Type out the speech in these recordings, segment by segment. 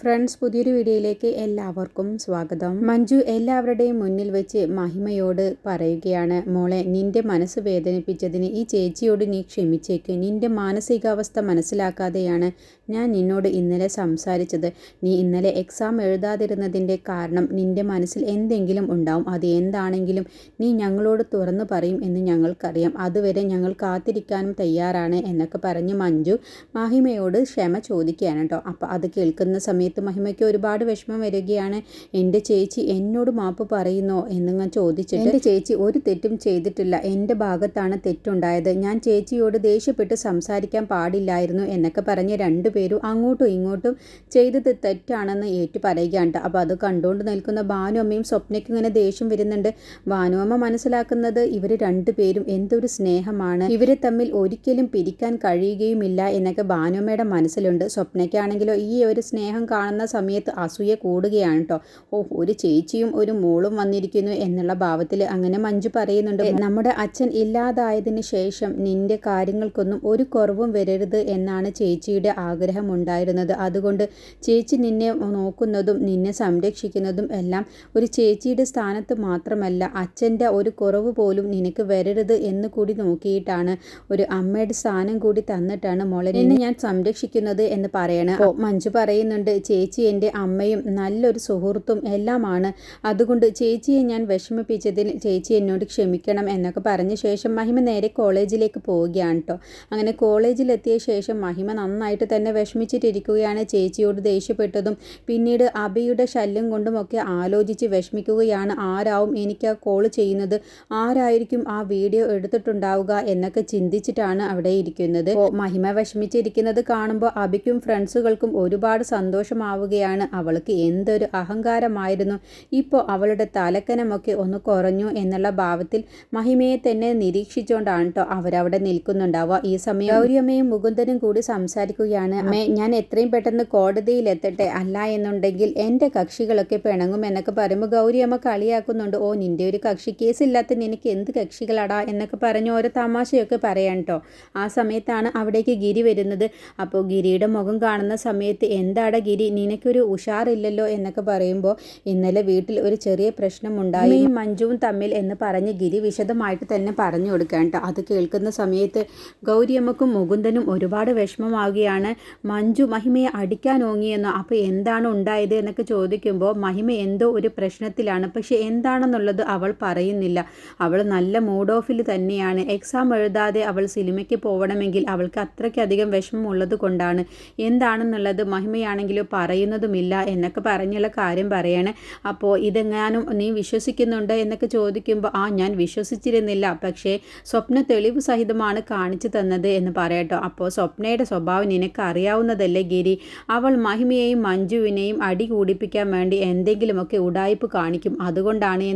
Friends പുതിയൊരു വീഡിയോയിലേക്ക് എല്ലാവർക്കും സ്വാഗതം. മഞ്ജു എല്ലാവരുടെയും മുന്നിൽ വെച്ച് മഹിമയോട് പറയുകയാണ് മോളെ നിന്റെ മനസ്സ് വേദനിപ്പിച്ചതിന് ഈ ചേച്ചിയോട് നീ ക്ഷമിച്ചേക്ക്. നിന്റെ മാനസികാവസ്ഥ മനസ്സിലാക്കാതെയാണ് ഞാൻ നിന്നോട് ഇന്നലെ സംസാരിച്ചത്. നീ ഇന്നലെ എക്സാം എഴുതാതിരുന്നതിന്റെ കാരണം നിന്റെ മനസ്സിൽ എന്തെങ്കിലും ഉണ്ടാവും. അത് എന്താണെങ്കിലും നീ ഞങ്ങളോട് തുറന്നു പറയും എന്ന് ഞങ്ങൾക്കറിയാം. അതുവരെ ഞങ്ങൾ കാത്തിരിക്കാനും തയ്യാറാണ് എന്നൊക്കെ പറഞ്ഞ് മഞ്ജു മഹിമയോട് ക്ഷമ ചോദിക്കുകയാണ് കേട്ടോ. അപ്പോൾ അത് കേൾക്കുന്ന സമയത്ത് മഹിമയ്ക്ക് ഒരുപാട് വിഷമം വരികയാണ്. എന്റെ ചേച്ചി എന്നോട് മാപ്പ് പറയുന്നോ? എന്നിങ്ങ് ചോദിച്ചിട്ട് എന്റെ ചേച്ചി ഒരു തെറ്റും ചെയ്തിട്ടില്ല. എന്റെ ഭാഗത്താണ് തെറ്റുണ്ടായത്. ഞാൻ ചേച്ചിയോട് ദേഷ്യപ്പെട്ട് സംസാരിക്കാൻ പാടില്ലായിരുന്നു എന്നൊക്കെ പറഞ്ഞ് രണ്ടുപേരും അങ്ങോട്ടും ഇങ്ങോട്ടും ചെയ്തത് തെറ്റാണെന്ന് ഏറ്റു പറയുകയാണ് ട്ടോ. അപ്പോൾ അത് കണ്ടുകൊണ്ട് നിൽക്കുന്ന ഭാനുഅമ്മയും സ്വപ്നയ്ക്കും ഇങ്ങനെ ദേഷ്യം വരുന്നുണ്ട്. ഭാനുഅമ്മ മനസ്സിലാക്കുന്നത് ഇവർ രണ്ടുപേരും എന്തൊരു സ്നേഹമാണ്. ഇവരെ തമ്മിൽ ഒരിക്കലും പിരിക്കാൻ കഴിയുകയുമില്ല എന്നൊക്കെ ഭാനുഅമ്മയുടെ മനസ്സിലുണ്ട്. സ്വപ്നയ്ക്കാണെങ്കിലോ ഈ ഒരു സ്നേഹം കാണുന്ന സമയത്ത് അസൂയ കൂടുകയാണ് കേട്ടോ. ഓ ഒരു ചേച്ചിയും ഒരു മോളും വന്നിരിക്കുന്നു എന്നുള്ള ഭാവത്തിൽ അങ്ങനെ മഞ്ജു പറയുന്നുണ്ട്. നമ്മുടെ അച്ഛൻ ഇല്ലാതായതിനു ശേഷം നിന്റെ കാര്യങ്ങൾക്കൊന്നും ഒരു കുറവും വരരുത് എന്നാണ് ചേച്ചിയുടെ ആഗ്രഹം. ഉണ്ടായിരുന്നത് അതുകൊണ്ട് ചേച്ചി നിന്നെ നോക്കുന്നതും നിന്നെ സംരക്ഷിക്കുന്നതും എല്ലാം ഒരു ചേച്ചിയുടെ സ്ഥാനത്ത് മാത്രമല്ല അച്ഛന്റെ ഒരു കുറവ് പോലും നിനക്ക് വരരുത് എന്ന് കൂടി നോക്കിയിട്ടാണ് ഒരു അമ്മയുടെ സ്ഥാനം കൂടി തന്നിട്ടാണ് മോളെ നിന്നെ ഞാൻ സംരക്ഷിക്കുന്നത് എന്ന് പറയണം. അപ്പോൾ മഞ്ജു പറയുന്നുണ്ട് ചേച്ചി എന്റെ അമ്മയും നല്ലൊരു സുഹൃത്തും എല്ലാമാണ്. അതുകൊണ്ട് ചേച്ചിയെ ഞാൻ വിഷമിപ്പിച്ചതിൽ ചേച്ചി എന്നോട് ക്ഷമിക്കണം എന്നൊക്കെ പറഞ്ഞ ശേഷം മഹിമ നേരെ കോളേജിലേക്ക് പോവുകയാണ് കേട്ടോ അങ്ങനെ കോളേജിലെത്തിയ ശേഷം മഹിമ നന്നായിട്ട് തന്നെ വിഷമിച്ചിട്ടിരിക്കുകയാണ്. ചേച്ചിയോട് ദേഷ്യപ്പെട്ടതും പിന്നീട് അബിയുടെ ശല്യം കൊണ്ടുമൊക്കെ ആലോചിച്ച് വിഷമിക്കുകയാണ്. ആരാവും എനിക്ക് ആ കോൾ ചെയ്യുന്നത്? ആരായിരിക്കും ആ വീഡിയോ എടുത്തിട്ടുണ്ടാവുക എന്നൊക്കെ ചിന്തിച്ചിട്ടാണ് അവിടെ ഇരിക്കുന്നത്. മഹിമ വിഷമിച്ചിരിക്കുന്നത് കാണുമ്പോൾ അബിക്കും ഫ്രണ്ട്സുകൾക്കും ഒരുപാട് സന്തോഷമാവുകയാണ്. അവൾക്ക് എന്തൊരു അഹങ്കാരമായിരുന്നു. ഇപ്പോൾ അവളുടെ തലക്കനമൊക്കെ ഒന്ന് കുറഞ്ഞു എന്നുള്ള ഭാവത്തിൽ മഹിമയെ തന്നെ നിരീക്ഷിച്ചുകൊണ്ടാണ് കേട്ടോ അവരവിടെ നിൽക്കുന്നുണ്ടാവുക. ഈ സമയം ഗൗരിയമ്മയും മുകുന്ദനും കൂടി സംസാരിക്കുകയാണ്. അമ്മേ ഞാൻ എത്രയും പെട്ടെന്ന് കോടതിയിൽ എത്തട്ടെ അല്ല എന്നുണ്ടെങ്കിൽ എന്റെ കക്ഷികളൊക്കെ പിണങ്ങും എന്നൊക്കെ പറയുമ്പോൾ ഗൗരിയമ്മ കളിയാക്കുന്നുണ്ട്. ഓ നിന്റെ ഒരു കക്ഷി കേസില്ലാത്ത നിനക്ക് എന്ത് കക്ഷികളടാ എന്നൊക്കെ പറഞ്ഞ് ഓരോ തമാശയൊക്കെ പറയാൻ കേട്ടോ ആ സമയത്താണ് അവിടേക്ക് ഗിരി വരുന്നത്. അപ്പോൾ ഗിരിയുടെ മുഖം കാണുന്ന സമയത്ത് എന്താടാ ഗിരി നിനക്കൊരു ഉഷാറില്ലല്ലോ എന്നൊക്കെ പറയുമ്പോൾ ഇന്നലെ വീട്ടിൽ ഒരു ചെറിയ പ്രശ്നമുണ്ടായി. ഈ മഞ്ജുവും തമ്മിൽ എന്ന് പറഞ്ഞ് ഗിരി വിശദമായിട്ട് തന്നെ പറഞ്ഞു കൊടുക്കാൻ കേട്ടോ അത് കേൾക്കുന്ന സമയത്ത് ഗൗരിയമ്മക്കും മുകുന്ദനും ഒരുപാട് വിഷമമാവുകയാണ്. മഞ്ജു മഹിമയെ അടിക്കാൻ ഓങ്ങിയെന്നോ അപ്പോൾ എന്താണ് ഉണ്ടായത് എന്നൊക്കെ ചോദിക്കുമ്പോൾ മഹിമ എന്തോ ഒരു പ്രശ്നത്തിലാണ്. പക്ഷെ എന്താണെന്നുള്ളത് അവൾ പറയുന്നില്ല. അവൾ നല്ല മൂഡ് ഓഫിൽ തന്നെയാണ്. എക്സാം എഴുതാതെ അവൾ സിനിമയ്ക്ക് പോകണമെങ്കിൽ അവൾക്ക് അത്രയ്ക്കധികം വിഷമമുള്ളത് കൊണ്ടാണ്. എന്താണെന്നുള്ളത് മഹിമയാണെങ്കിലോ പറയുന്നതുമില്ല എന്നൊക്കെ പറഞ്ഞുള്ള കാര്യം പറയാണ്. അപ്പോൾ ഇതെങ്ങാനും നീ വിശ്വസിക്കുന്നുണ്ട് എന്നൊക്കെ ചോദിക്കുമ്പോൾ ആ ഞാൻ വിശ്വസിച്ചിരുന്നില്ല. പക്ഷേ സ്വപ്ന തെളിവ് സഹിതമാണ് കാണിച്ചു തന്നത് എന്ന് പറയട്ടോ. അപ്പോൾ സ്വപ്നയുടെ സ്വഭാവം നിനക്ക് അറിയാവുന്നതല്ലേ ഗിരി? അവൾ മഹിമയെയും മഞ്ജുവിനെയും അടി കൂടിപ്പിക്കാൻ വേണ്ടി എന്തെങ്കിലുമൊക്കെ ഉടായ്പ് കാണിക്കും. അതുകൊണ്ടാണ്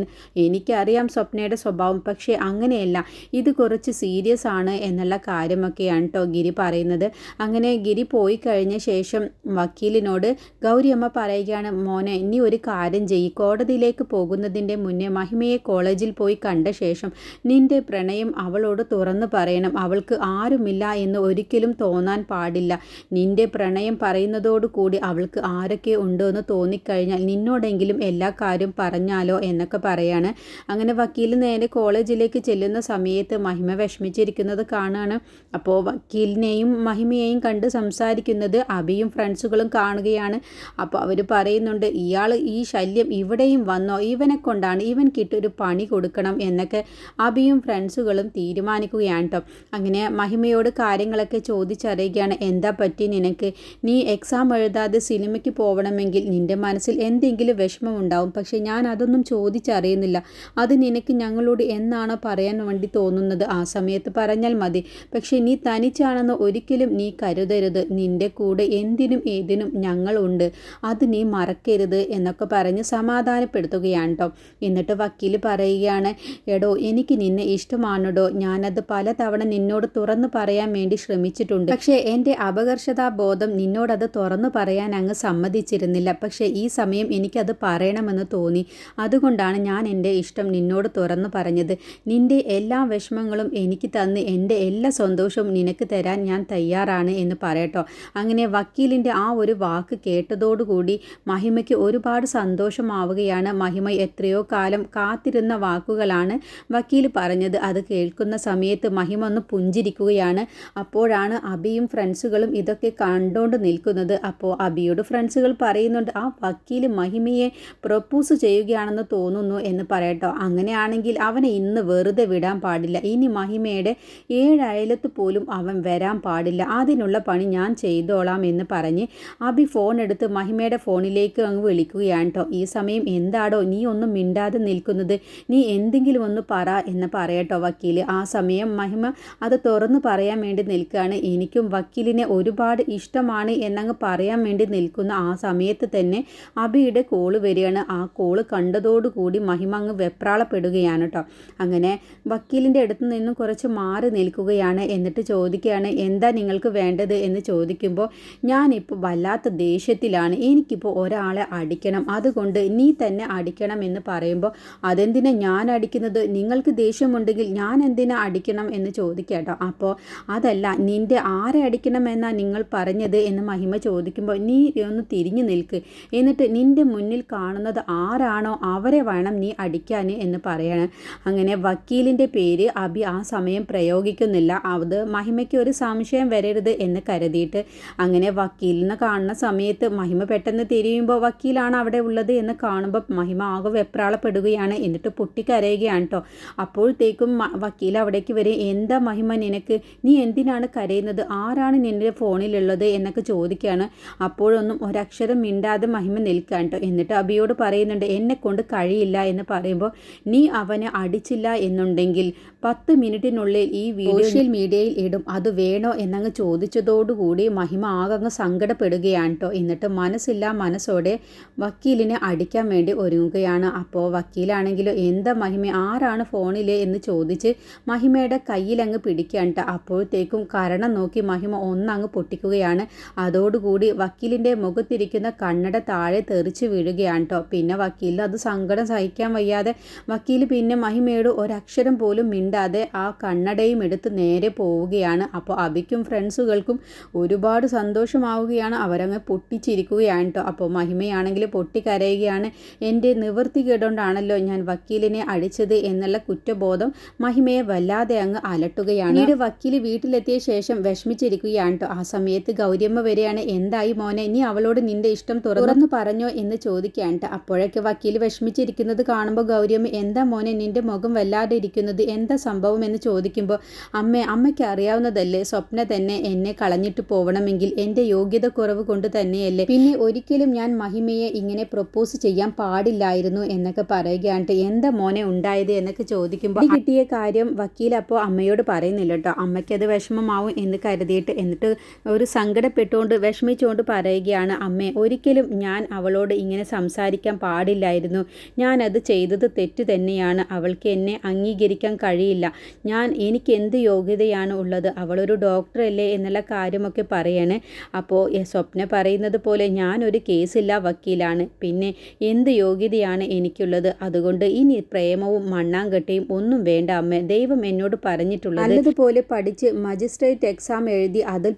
എനിക്കറിയാം സ്വപ്നയുടെ സ്വഭാവം. പക്ഷേ അങ്ങനെയല്ല. ഇത് കുറച്ച് സീരിയസ് ആണ് എന്നുള്ള കാര്യമൊക്കെയാണ് കേട്ടോ ഗിരി പറയുന്നത്. അങ്ങനെ ഗിരി പോയി കഴിഞ്ഞ ശേഷം വക്കീലിനോട് ഗൗരിയമ്മ പറയുകയാണ് മോനെ ഇനി ഒരു കാര്യം ചെയ്യ്. കോടതിയിലേക്ക് പോകുന്നതിന്റെ മുന്നേ മഹിമയെ കോളേജിൽ പോയി കണ്ട ശേഷം നിന്റെ പ്രണയം അവളോട് തുറന്നു പറയണം. അവൾക്ക് ആരുമില്ല എന്ന് ഒരിക്കലും തോന്നാൻ പാടില്ല. നിന്റെ പ്രണയം പറയുന്നതോടുകൂടി അവൾക്ക് ആരൊക്കെ ഉണ്ടോ എന്ന് തോന്നിക്കഴിഞ്ഞാൽ നിന്നോടെങ്കിലും എല്ലാ കാര്യം പറഞ്ഞാലോ എന്നൊക്കെ പറയാണ്. അങ്ങനെ വക്കീൽ നേരെ കോളേജിലേക്ക് ചെല്ലുന്ന സമയത്ത് മഹിമ വിഷമിച്ചിരിക്കുന്നത് കാണുകയാണ് അപ്പോൾ വക്കീലിനെയും മഹിമയെയും കണ്ട് സംസാരിക്കുന്നത് അബിയും ഫ്രണ്ട്സുകളും കാണുകയാണ്. അപ്പോൾ അവർ പറയുന്നുണ്ട് ഇയാൾ ഈ ശല്യം ഇവിടെയും വന്നോ? ഇവനെ കൊണ്ടാണ് ഇവൻ കിട്ടൊരു പണി കൊടുക്കണം എന്നൊക്കെ അബിയും ഫ്രണ്ട്സുകളും തീരുമാനിക്കുകയാണ് കേട്ടോ അങ്ങനെ മഹിമയോട് കാര്യങ്ങളൊക്കെ ചോദിച്ചറിയുകയാണ് എന്താ പറ്റി? നിനക്ക്. നീ എക്സാം എഴുതാതെ സിനിമയ്ക്ക് പോകണമെങ്കിൽ നിന്റെ മനസ്സിൽ എന്തെങ്കിലും വിഷമമുണ്ടാവും. പക്ഷേ ഞാൻ അതൊന്നും ചോദിച്ചറിയുന്നില്ല. അത് നിനക്ക് ഞങ്ങളോട് എന്നാണോ പറയാൻ വേണ്ടി തോന്നുന്നത്? ആ സമയത്ത് പറഞ്ഞാൽ മതി. പക്ഷേ നീ തനിച്ചാണെന്ന് ഒരിക്കലും നീ കരുതരുത്. നിന്റെ കൂടെ എന്തിനും ഏതിനും ഞങ്ങളുണ്ട്. അത് നീ മറക്കരുത് എന്നൊക്കെ പറഞ്ഞ് സമാധാനപ്പെടുത്തുകയാണ് കേട്ടോ എന്നിട്ട് വക്കീൽ പറയുകയാണ് എടോ എനിക്ക് നിന്നെ ഇഷ്ടമാണെടോ. ഞാനത് പലതവണ നിന്നോട് തുറന്നു പറയാൻ വേണ്ടി ശ്രമിച്ചിട്ടുണ്ട്. പക്ഷേ എന്റെ അപകർഷ അപകർഷതാബോധം നിന്നോടത് തുറന്നു പറയാൻ അങ്ങ് സമ്മതിച്ചിരുന്നില്ല. പക്ഷേ ഈ സമയം എനിക്കത് പറയണമെന്ന് തോന്നി. അതുകൊണ്ടാണ് ഞാൻ എന്റെ ഇഷ്ടം നിന്നോട് തുറന്നു പറഞ്ഞത്. നിന്റെ എല്ലാ വിഷമങ്ങളും എനിക്ക് തന്ന് എന്റെ എല്ലാ സന്തോഷവും നിനക്ക് തരാൻ ഞാൻ തയ്യാറാണ് എന്ന് പറയട്ടോ. അങ്ങനെ വക്കീലിന്റെ ആ ഒരു വാക്ക് കേട്ടതോടുകൂടി മഹിമയ്ക്ക് ഒരുപാട് സന്തോഷമാവുകയാണ്. മഹിമ എത്രയോ കാലം കാത്തിരുന്ന വാക്കുകളാണ് വക്കീൽ പറഞ്ഞത്. അത് കേൾക്കുന്ന സമയത്ത് മഹിമ ഒന്ന് പുഞ്ചിരിക്കുകയാണ്. അപ്പോഴാണ് അബിയും ഫ്രണ്ട്സുകളും ഇതൊക്കെ കണ്ടുകൊണ്ട് നിൽക്കുന്നത് അപ്പോൾ അബിയോട് ഫ്രണ്ട്സുകൾ പറയുന്നുണ്ട് ആ വക്കീൽ മഹിമയെ പ്രൊപ്പോസ് ചെയ്യുകയാണെന്ന് തോന്നുന്നു എന്ന് പറയട്ടോ. അങ്ങനെയാണെങ്കിൽ അവനെ ഇന്ന് വെറുതെ വിടാൻ പാടില്ല. ഇനി മഹിമയുടെ ഏഴയലത്ത് പോലും അവൻ വരാൻ പാടില്ല. അതിനുള്ള പണി ഞാൻ ചെയ്തോളാം എന്ന് പറഞ്ഞ് അബി ഫോൺ എടുത്ത് മഹിമയുടെ ഫോണിലേക്ക് അങ്ങ് വിളിക്കുകയാണ് കേട്ടോ ഈ സമയം എന്താടോ? നീ ഒന്നും മിണ്ടാതെ നിൽക്കുന്നത്. നീ എന്തെങ്കിലും ഒന്ന് പറ എന്ന് പറയട്ടോ വക്കീൽ ആ സമയം മഹിമ അത് തുറന്നു പറയാൻ വേണ്ടി നിൽക്കുകയാണ്. എനിക്കും വക്കീലിനെ ഒരുപാട് ഇഷ്ടമാണ് എന്നങ്ങ് പറയാൻ വേണ്ടി നിൽക്കുന്ന ആ സമയത്ത് തന്നെ അബിയുടെ കോൾ വരികയാണ്. ആ കോൾ കണ്ടതോടുകൂടി മഹിമ അങ്ങ് വെപ്രാളപ്പെടുകയാണ് കേട്ടോ അങ്ങനെ വക്കീലിന്റെ അടുത്ത് നിന്നും കുറച്ച് മാറി നിൽക്കുകയാണ്. എന്നിട്ട് ചോദിക്കുകയാണ് എന്താ നിങ്ങൾക്ക് വേണ്ടത്? എന്ന് ചോദിക്കുമ്പോൾ ഞാനിപ്പോൾ വല്ലാത്ത ദേഷ്യത്തിലാണ്. എനിക്കിപ്പോൾ ഒരാളെ അടിക്കണം. അതുകൊണ്ട് നീ തന്നെ അടിക്കണം എന്ന് പറയുമ്പോൾ അതെന്തിനാ ഞാൻ അടിക്കുന്നത്? നിങ്ങൾക്ക് ദേഷ്യമുണ്ടെങ്കിൽ ഞാൻ എന്തിനാ അടിക്കണം? എന്ന് ചോദിക്കാട്ടോ അപ്പോൾ അതല്ല നിന്റെ ആരെ അടിക്കണമെന്നാ നിങ്ങൾ പറഞ്ഞത് എന്ന് മഹിമ ചോദിക്കുമ്പോൾ നീ ഒന്ന് തിരിഞ്ഞു നിൽക്ക്. എന്നിട്ട് നിന്റെ മുന്നിൽ കാണുന്നത് ആരാണോ അവരെ വേണം നീ അടിക്കാൻ എന്ന് പറയണം. അങ്ങനെ വക്കീലിന്റെ പേര് അബി ആ സമയം പ്രയോഗിക്കുന്നില്ല. അത് മഹിമയ്ക്ക് ഒരു സംശയം വരരുത് എന്ന് കരുതിയിട്ട് അങ്ങനെ വക്കീലിനെ കാണുന്ന സമയത്ത് മഹിമ പെട്ടെന്ന് തിരിയുമ്പോൾ വക്കീലാണ് അവിടെ ഉള്ളത് എന്ന് കാണുമ്പോൾ മഹിമ ആകെ വെപ്രാളപ്പെടുകയാണ്. എന്നിട്ട് പൊട്ടിക്കരയുകയാണ് കേട്ടോ അപ്പോഴത്തേക്കും വക്കീൽ അവിടേക്ക് വരെ എന്താ മഹിമ നിനക്ക്? നീ എന്തിനാണ് കരയുന്നത്? ആരാണ് നിന്റെ ഫോണിലുള്ളത് എന്നൊക്കെ ചോദിക്കുകയാണ്. അപ്പോഴൊന്നും ഒരക്ഷരം മിണ്ടാതെ മഹിമ നിൽക്കാൻ കേട്ടോ. എന്നിട്ട് അബിയോട് പറയുന്നുണ്ട് എന്നെ കൊണ്ട് കഴിയില്ല എന്ന് പറയുമ്പോൾ നീ അവനെ അടിച്ചില്ല എന്നുണ്ടെങ്കിൽ പത്ത് മിനിറ്റിനുള്ളിൽ ഈ സോഷ്യൽ മീഡിയയിൽ ഇടും. അത് വേണോ എന്നങ്ങ് ചോദിച്ചതോടുകൂടി മഹിമ ആകങ്ങ് സങ്കടപ്പെടുകയാണ് കേട്ടോ. എന്നിട്ട് മനസ്സില്ല മനസ്സോടെ വക്കീലിനെ അടിക്കാൻ വേണ്ടി ഒരുങ്ങുകയാണ്. അപ്പോൾ വക്കീലാണെങ്കിലും എന്താ മഹിമ ആരാണ് ഫോണിൽ എന്ന് ചോദിച്ച് മഹിമയുടെ കയ്യിലങ്ങ് പിടിക്കാൻ കേട്ടോ. അപ്പോഴത്തേക്കും കരണം നോക്കി മഹിമ ഒന്നങ്ങ് പൊട്ടിക്കുകയാണ്. അതോടുകൂടി വക്കീലിന്റെ മുഖത്തിരിക്കുന്ന കണ്ണട താഴെ തെറിച്ച് വീഴുകയാണ് കേട്ടോ പിന്നെ വക്കീലിന് അത് സങ്കടം സഹിക്കാൻ വയ്യാതെ വക്കീൽ പിന്നെ മഹിമയോട് ഒരക്ഷരം പോലും മിണ്ടാതെ ആ കണ്ണടയും എടുത്ത് നേരെ പോവുകയാണ്. അപ്പോൾ അബിക്കും ഫ്രണ്ട്സുകൾക്കും ഒരുപാട് സന്തോഷമാവുകയാണ്. അവരങ്ങ് പൊട്ടിച്ചിരിക്കുകയാണ് കേട്ടോ അപ്പോൾ മഹിമയാണെങ്കിൽ പൊട്ടിക്കരയുകയാണ്. എന്റെ നിവൃത്തി കേടുകൊണ്ടാണല്ലോ ഞാൻ വക്കീലിനെ അടിച്ചത് എന്നുള്ള കുറ്റബോധം മഹിമയെ വല്ലാതെ അങ്ങ് അലട്ടുകയാണ്. പിന്നീട് വക്കീൽ വീട്ടിലെത്തിയ ശേഷം വിഷമിച്ചിരിക്കുകയാണ് കേട്ടോ ആ സമയത്ത് ഗൗരിയമ്മ വരെയാണ് എന്തായി മോനെ ഇനി അവളോട് നിന്റെ ഇഷ്ടം തുറന്നു പറഞ്ഞോ എന്ന് ചോദിക്കാണ് അപ്പോഴൊക്കെ വക്കീൽ വിഷമിച്ചിരിക്കുന്നത് കാണുമ്പോൾ ഗൗരിയമ്മ എന്താ മോനെ നിന്റെ മുഖം വല്ലാതെ ഇരിക്കുന്നത് എന്താ സംഭവം? എന്ന് ചോദിക്കുമ്പോൾ അമ്മ അമ്മയ്ക്ക് അറിയാവുന്നതല്ലേ സ്വപ്ന തന്നെ എന്നെ കളഞ്ഞിട്ട് പോവണമെങ്കിൽ എന്റെ യോഗ്യത കുറവ് കൊണ്ട് തന്നെയല്ലേ. പിന്നെ ഒരിക്കലും ഞാൻ മഹിമയെ ഇങ്ങനെ പ്രൊപ്പോസ് ചെയ്യാൻ പാടില്ലായിരുന്നു എന്നൊക്കെ പറയുകയാണ് എന്താ മോനെ ഉണ്ടായത്? എന്നൊക്കെ ചോദിക്കുമ്പോൾ കിട്ടിയ കാര്യം വക്കീൽ അപ്പോൾ അമ്മയോട് പറയുന്നില്ല കേട്ടോ അമ്മയ്ക്കത് വിഷമമാവും എന്ന് കരുതിയിട്ട് എന്നിട്ട് ഒരു സങ്കടപ്പെട്ടുകൊണ്ട് വിഷമിച്ചുകൊണ്ട് പറയുകയാണ് അമ്മേ ഒരിക്കലും ഞാൻ അവളോട് ഇങ്ങനെ സംസാരിക്കാൻ പാടില്ലായിരുന്നു. ഞാനത് ചെയ്തത് തെറ്റ് തന്നെയാണ്. അവൾക്ക് എന്നെ അംഗീകരിക്കാൻ കഴിയില്ല. ഞാൻ എനിക്ക് എന്ത് യോഗ്യതയാണ് ഉള്ളത്? അവളൊരു ഡോക്ടറല്ലേ? എന്നുള്ള കാര്യമൊക്കെ പറയാണ്. അപ്പോൾ സ്വപ്ന പറയുന്നത് പോലെ ഞാനൊരു കേസില്ല വക്കീലാണ്. പിന്നെ എന്ത് യോഗ്യതയാണ് എനിക്കുള്ളത്? അതുകൊണ്ട് ഇനി പ്രേമവും മണ്ണാങ്കട്ടയും ഒന്നും വേണ്ട അമ്മേ. ദൈവം എന്നോട് പറഞ്ഞിട്ടുള്ളത് നല്ലതുപോലെ പഠിച്ച് മജിസ്ട്രേറ്റ് എക്സാം എഴുതി അതിൽ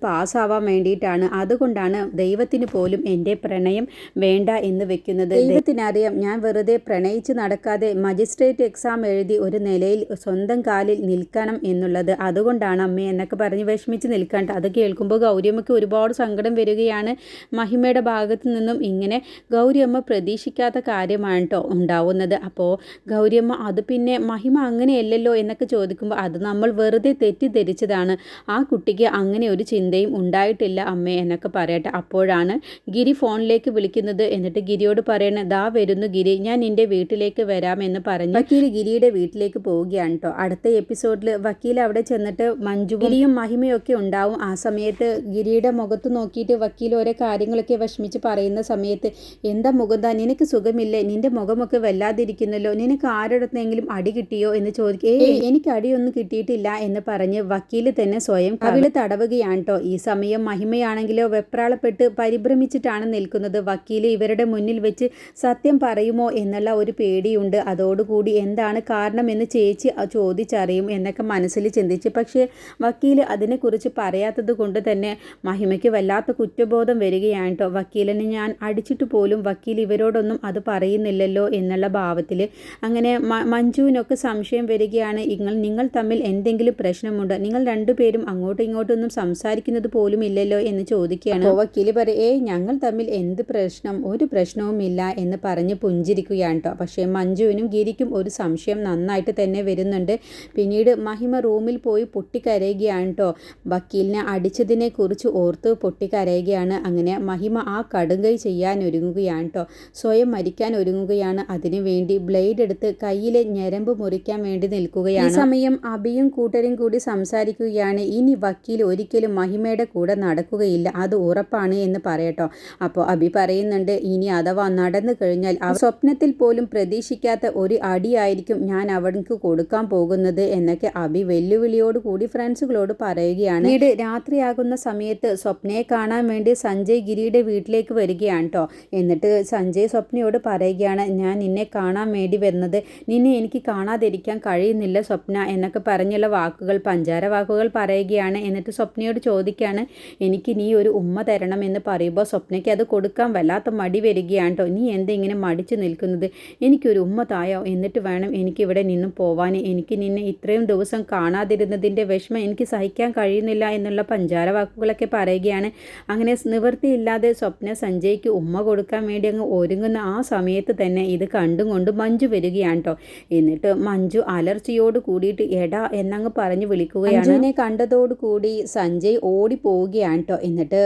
പാസ്സാവാൻ വേണ്ടിയിട്ടാണ്. അതുകൊണ്ടാണ് ദൈവത്തിന് പോലും എന്റെ പ്രണയം വേണ്ട എന്ന് വെക്കുന്നത്. ദൈവത്തിനറിയാം ഞാൻ വെറുതെ പ്രണയിച്ച് നടക്കാതെ മജിസ്ട്രേറ്റ് എക്സാം എഴുതി ഒരു നിലയിൽ സ്വന്തം കാലിൽ നിൽക്കണം എന്നുള്ളത്. അതുകൊണ്ടാണ് അമ്മ എന്നൊക്കെ പറഞ്ഞ് വിഷമിച്ച് നിൽക്കാണ്ട്. അത് കേൾക്കുമ്പോൾ ഗൗരിയമ്മയ്ക്ക് ഒരുപാട് സങ്കടം വരികയാണ്. മഹിമയുടെ ഭാഗത്തു നിന്നും ഇങ്ങനെ ഗൗരിയമ്മ പ്രതീക്ഷിക്കാത്ത കാര്യമാണ് കേട്ടോ ഉണ്ടാവുന്നത്. അപ്പോൾ ഗൗരിയമ്മ അത് പിന്നെ മഹിമ അങ്ങനെയല്ലല്ലോ? എന്നൊക്കെ ചോദിക്കുമ്പോൾ അത് നമ്മൾ വെറുതെ തെറ്റിദ്ധരിച്ചതാണ്. ആ കുട്ടിക്ക് അങ്ങനെ ഒരു ചിന്തയും ഉണ്ടായിട്ടില്ല അമ്മേ എന്നൊക്കെ പറയട്ടെ. അപ്പോഴാണ് ഗിരി ഫോണിലേക്ക് വിളിക്കുന്നത്. എന്നിട്ട് ഗിരിയോട് പറയണ ദാ വരുന്നു ഗിരി ഞാൻ നിന്റെ വീട്ടിലേക്ക് വരാമെന്ന് പറഞ്ഞു വക്കീൽ ഗിരിയുടെ വീട്ടിലേക്ക് പോവുകയാണ് കേട്ടോ അടുത്ത എപ്പിസോഡിൽ വക്കീൽ അവിടെ ചെന്നിട്ട് മഞ്ജു ഗിരിയും മഹിമയും ഒക്കെ ഉണ്ടാവും. ആ സമയത്ത് ഗിരിയുടെ മുഖത്ത് നോക്കിയിട്ട് വക്കീൽ ഓരോ കാര്യങ്ങളൊക്കെ വിഷമിച്ച് പറയുന്ന സമയത്ത് എന്താ മുഖം? മുകുന്ദ നിനക്ക് സുഖമില്ലേ? നിന്റെ മുഖമൊക്കെ വല്ലാതിരിക്കുന്നല്ലോ? നിനക്ക് ആരോടത്തെങ്കിലും അടി കിട്ടിയോ? എന്ന് ചോദിക്കുക ഏ എനിക്ക് അടിയൊന്നും കിട്ടിയിട്ടില്ല എന്ന് പറഞ്ഞ് വക്കീൽ തന്നെ സ്വയം കവിൾ തടവുകയാണ് കേട്ടോ ഈ സമയം സമയം മഹിമയാണെങ്കിലോ വെപ്രാളപ്പെട്ട് പരിഭ്രമിച്ചിട്ടാണ് നിൽക്കുന്നത്. വക്കീൽ ഇവരുടെ മുന്നിൽ വെച്ച് സത്യം പറയുമോ എന്നുള്ള ഒരു പേടിയുണ്ട്. അതോടുകൂടി എന്താണ് കാരണമെന്ന് ചേച്ചി ചോദിച്ചറിയും എന്നൊക്കെ മനസ്സിൽ ചിന്തിച്ച്. പക്ഷേ വക്കീൽ അതിനെക്കുറിച്ച് പറയാത്തത് കൊണ്ട് തന്നെ മഹിമയ്ക്ക് വല്ലാത്ത കുറ്റബോധം വരികയാണ് കേട്ടോ. വക്കീലിനെ ഞാൻ അടിച്ചിട്ട് പോലും വക്കീൽ ഇവരോടൊന്നും അത് പറയുന്നില്ലല്ലോ എന്നുള്ള ഭാവത്തിൽ അങ്ങനെ മഞ്ജുവിനൊക്കെ സംശയം വരികയാണ്. നിങ്ങൾ നിങ്ങൾ തമ്മിൽ എന്തെങ്കിലും പ്രശ്നമുണ്ടോ? നിങ്ങൾ രണ്ടുപേരും അങ്ങോട്ടും ഇങ്ങോട്ടും ഒന്നും സംസാരിക്കുന്നത് പോലും ഇല്ലല്ലോ എന്ന് ചോദിക്കുകയാണ്. വക്കീൽ പറയും ഏയ് ഞങ്ങൾ തമ്മിൽ എന്ത് പ്രശ്നം? ഒരു പ്രശ്നവുമില്ല എന്ന് പറഞ്ഞ് പുഞ്ചിരിക്കുകയാണ് കേട്ടോ പക്ഷേ മഞ്ജുവിനും ഗിരിക്കും ഒരു സംശയം നന്നായിട്ട് തന്നെ വരുന്നുണ്ട്. പിന്നീട് മഹിമ റൂമിൽ പോയി പൊട്ടിക്കരയുകയാണ് കേട്ടോ വക്കീലിനെ അടിച്ചതിനെ കുറിച്ച് ഓർത്ത് പൊട്ടിക്കരയുകയാണ്. അങ്ങനെ മഹിമ ആ കടുങ്കൈ ചെയ്യാൻ ഒരുങ്ങുകയാണ് കേട്ടോ സ്വയം മരിക്കാൻ ഒരുങ്ങുകയാണ്. അതിനു വേണ്ടി ബ്ലേഡ് എടുത്ത് കയ്യിലെ ഞരമ്പ് മുറിക്കാൻ വേണ്ടി നിൽക്കുകയാണ്. സമയം അബിയും കൂട്ടരും കൂടി സംസാരിക്കുകയാണ്. ഇനി വക്കീൽ ഒരിക്കലും മഹിമയുടെ കൂടെ നടക്കുകയില്ല. അത് ഉറപ്പാണ് എന്ന് പറയട്ടോ. അപ്പോൾ അബി പറയുന്നുണ്ട് ഇനി അഥവാ നടന്നു കഴിഞ്ഞാൽ ആ സ്വപ്നത്തിൽ പോലും പ്രതീക്ഷിക്കാത്ത ഒരു അടിയായിരിക്കും ഞാൻ അവൾക്ക് കൊടുക്കാൻ പോകുന്നത് എന്നൊക്കെ അബി വെല്ലുവിളിയോട് കൂടി ഫ്രണ്ട്സുകളോട് പറയുകയാണ്. പിന്നീട് രാത്രിയാകുന്ന സമയത്ത് സ്വപ്നയെ കാണാൻ വേണ്ടി സഞ്ജയ് ഗിരിയുടെ വീട്ടിലേക്ക് വരികയാണ് കേട്ടോ എന്നിട്ട് സഞ്ജയ് സ്വപ്നയോട് പറയുകയാണ് ഞാൻ നിന്നെ കാണാൻ വേണ്ടി വരുന്നത് നിന്നെ എനിക്ക് കാണാതിരിക്കാൻ കഴിയുന്നില്ല സ്വപ്ന എന്നൊക്കെ പറഞ്ഞുള്ള വാക്കുകൾ പഞ്ചാര വാക്കുകൾ പറയുകയാണ്. എന്നിട്ട് സ്വപ്നയോട് ചോദിക്കുകയാണ് എനിക്ക് നീ ഒരു ഉമ്മ തരണം എന്ന് പറയുമ്പോൾ സ്വപ്നയ്ക്ക് അത് കൊടുക്കാൻ വല്ലാത്ത മടി വരികയാണ് കേട്ടോ. നീ എന്തെങ്കിലും മടിച്ചു നിൽക്കുന്നത്? എനിക്കൊരു ഉമ്മ തായോ? എന്നിട്ട് വേണം എനിക്കിവിടെ നിന്നും പോവാൻ എനിക്ക് നിന്നെ ഇത്രയും ദിവസം കാണാതിരുന്നതിന്റെ വിഷമം എനിക്ക് സഹിക്കാൻ കഴിയുന്നില്ല എന്നുള്ള പഞ്ചാര വാക്കുകളൊക്കെ പറയുകയാണ്. അങ്ങനെ നിവൃത്തിയില്ലാതെ സ്വപ്ന സഞ്ജയ്ക്ക് ഉമ്മ കൊടുക്കാൻ വേണ്ടി അങ്ങ് ഒരുങ്ങുന്ന ആ സമയത്ത് തന്നെ ഇത് കണ്ടും കൊണ്ട് മഞ്ജു വരികയാണ് കേട്ടോ. എന്നിട്ട് മഞ്ജു അലർച്ചയോട് കൂടിയിട്ട് എടാ എന്നങ്ങ് പറഞ്ഞു വിളിക്കുകയാണ്. മഞ്ജുവിനെ കണ്ടതോടുകൂടി സഞ്ജയ് ഓടി പോവുകയാണ് കേട്ടോ എന്നിട്ട്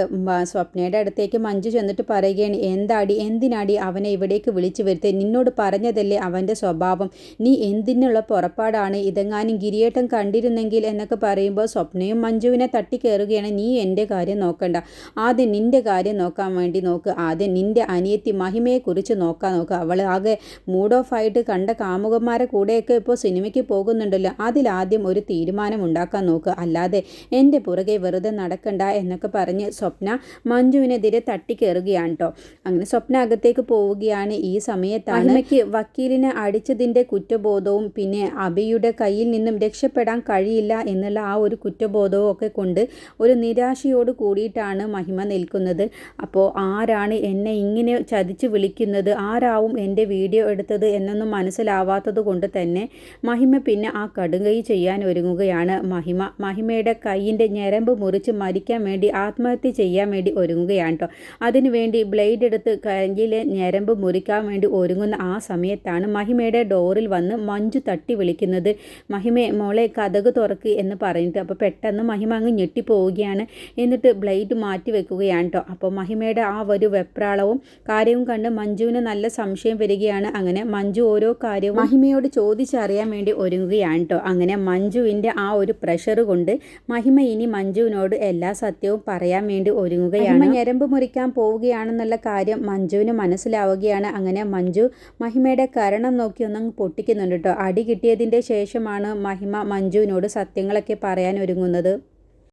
സ്വപ്നയുടെ അടുത്തേക്ക് മഞ്ജു ചെന്നിട്ട് പറയുകയാണ് എന്താടി എന്തിനാടി അവനെ ഇവിടേക്ക് വിളിച്ചു വരുത്തേ? നിന്നോട് പറഞ്ഞതല്ലേ അവന്റെ സ്വഭാവം. നീ എന്തിനുള്ള പുറപ്പാടാണ്? ഇതെങ്ങാനും ഗിരിയേട്ടൻ കണ്ടിരുന്നെങ്കിൽ എന്നൊക്കെ പറയുമ്പോൾ സ്വപ്നയും മഞ്ജുവിനെ തട്ടിക്കയറുകയാണ് നീ എന്റെ കാര്യം നോക്കണ്ട. ആദ്യം നിന്റെ കാര്യം നോക്കാൻ വേണ്ടി നോക്ക്. ആദ്യം നിന്റെ അനിയത്തി മഹിമയെക്കുറിച്ച് നോക്കാൻ നോക്ക്. അവൾ ആകെ മൂഡ് ഓഫ് ആയിട്ട് കണ്ട കാമുകന്മാരെ കൂടെയൊക്കെ ഇപ്പോൾ സിനിമയ്ക്ക് പോകുന്നുണ്ടല്ലോ. അതിലാദ്യം ഒരു തീരുമാനം ഉണ്ടാക്കാൻ നോക്ക്. അല്ലാതെ എന്റെ പുറകെ വെറുതെ നടക്കണ്ട. എന്നൊക്കെ പറഞ്ഞ് സ്വപ്ന മഞ്ജുവിനെതിരെ തട്ടിക്കയറുകയാണ് കേട്ടോ അങ്ങനെ സ്വപ്ന അകത്തേക്ക് പോവുകയാണ് ഈ സമയത്താണ് അമ്മയ്ക്ക് വക്കീലിനെ അടിച്ചതിന്റെ കുറ്റബോധവും പിന്നെ അബിയുടെ കയ്യിൽ നിന്നും രക്ഷപ്പെടാൻ കഴിയില്ല എന്നുള്ള ആ ഒരു കുറ്റബോധവും ഒക്കെ കൊണ്ട് ഒരു നിരാശയോട് കൂടിയിട്ടാണ് മഹിമ നിൽക്കുന്നത്. അപ്പോൾ ആരാണ് എന്നെ ഇങ്ങനെ ചതിച്ച് വിളിക്കുന്നത്? ആരാവും എന്റെ വീഡിയോ എടുത്തത് എന്നൊന്നും മനസ്സിലാവാത്തത് കൊണ്ട് തന്നെ മഹിമ പിന്നെ ആ കടുങ്കൈ ചെയ്യാൻ ഒരുങ്ങുകയാണ് മഹിമ. മഹിമയുടെ കൈയിന്റെ ഞരമ്പ് മുറിച്ച് മരിക്കാൻ വേണ്ടി ആത്മഹത്യ ചെയ്യാൻ വേണ്ടി ഒരുങ്ങുകയാണ് കേട്ടോ അതിനുവേണ്ടി ബ്ലേഡ് എടുത്ത് കരങ്കിലെ ഞരമ്പ് മുറിക്കാൻ വേണ്ടി ഒരുങ്ങുന്ന ആ സമയത്താണ് മഹിമയുടെ ഡോറിൽ വന്ന് മഞ്ജു തട്ടി വിളിക്കുന്നത്. മഹിമയെ മോളെ കഥക് തുറക്ക് എന്ന് പറഞ്ഞിട്ട് അപ്പോൾ പെട്ടെന്ന് മഹിമ അങ്ങ് ഞെട്ടിപ്പോവുകയാണ്. എന്നിട്ട് ബ്ലേഡ് മാറ്റി വെക്കുകയാണ് കേട്ടോ അപ്പോൾ മഹിമയുടെ ആ ഒരു വെപ്രാളവും കാര്യവും കണ്ട് മഞ്ജുവിന് നല്ല സംശയം വരികയാണ്. അങ്ങനെ മഞ്ജു ഓരോ കാര്യവും മഹിമയോട് ചോദിച്ചറിയാൻ വേണ്ടി ഒരുങ്ങുകയാണ് കേട്ടോ അങ്ങനെ മഞ്ജുവിന്റെ ആ ഒരു പ്രഷർ കൊണ്ട് മഹിമ ഇനി മഞ്ജുവിനോട് എല്ലാ സത്യവും പറയാൻ വേണ്ടി ഒരുങ്ങുകയാണ്. ഞരമ്പ് മുറിക്കാൻ പോവുകയാണെന്നുള്ള കാര്യം മഞ്ജുവിന് മനസ്സിലാവുകയാണ്. അങ്ങനെ മഞ്ജു മഹിമയുടെ കരണം നോക്കി ഒന്നങ്ങ് പൊട്ടിക്കുന്നുണ്ട് കേട്ടോ. അടി കിട്ടിയതിന്റെ ശേഷമാണ് മഹിമ മഞ്ജുവിനോട് സത്യങ്ങളൊക്കെ പറയാൻ ഒരുങ്ങുന്നത്.